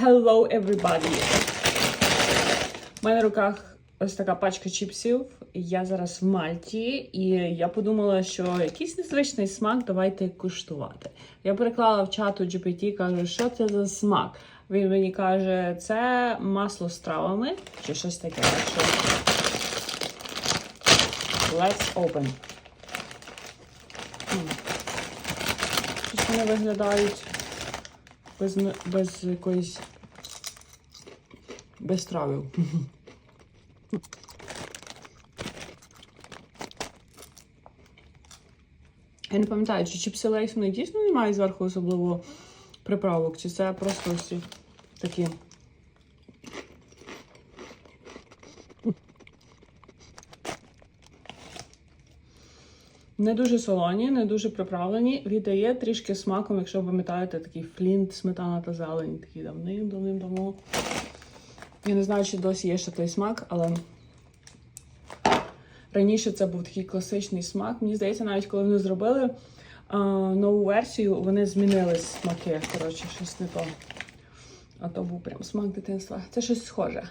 Hello, everybody! У мене в руках ось така пачка чіпсів. Я зараз в Мальті, і я подумала, що якийсь незвичний смак давайте куштувати. Я переклала в чату GPT, кажу, що це за смак. Він мені каже, це масло з травами чи щось таке. Let's open. Щось вони виглядають без, без якоїсь без травів. Я не пам'ятаю, чи чіпси лейс вони дійсно не мають зверху особливо приправок, чи це просто ось такі. Не дуже солоні, не дуже приправлені. Віддає трішки смаком, якщо ви пам'ятаєте, такий флінт, сметана та зелень, такий давним-давним-давно. Я не знаю, чи досі є ще той смак, але раніше це був такий класичний смак. Мені здається, навіть коли вони зробили а, нову версію, вони змінили смаки. Коротше, щось не то. А то був прям смак дитинства. Це щось схоже.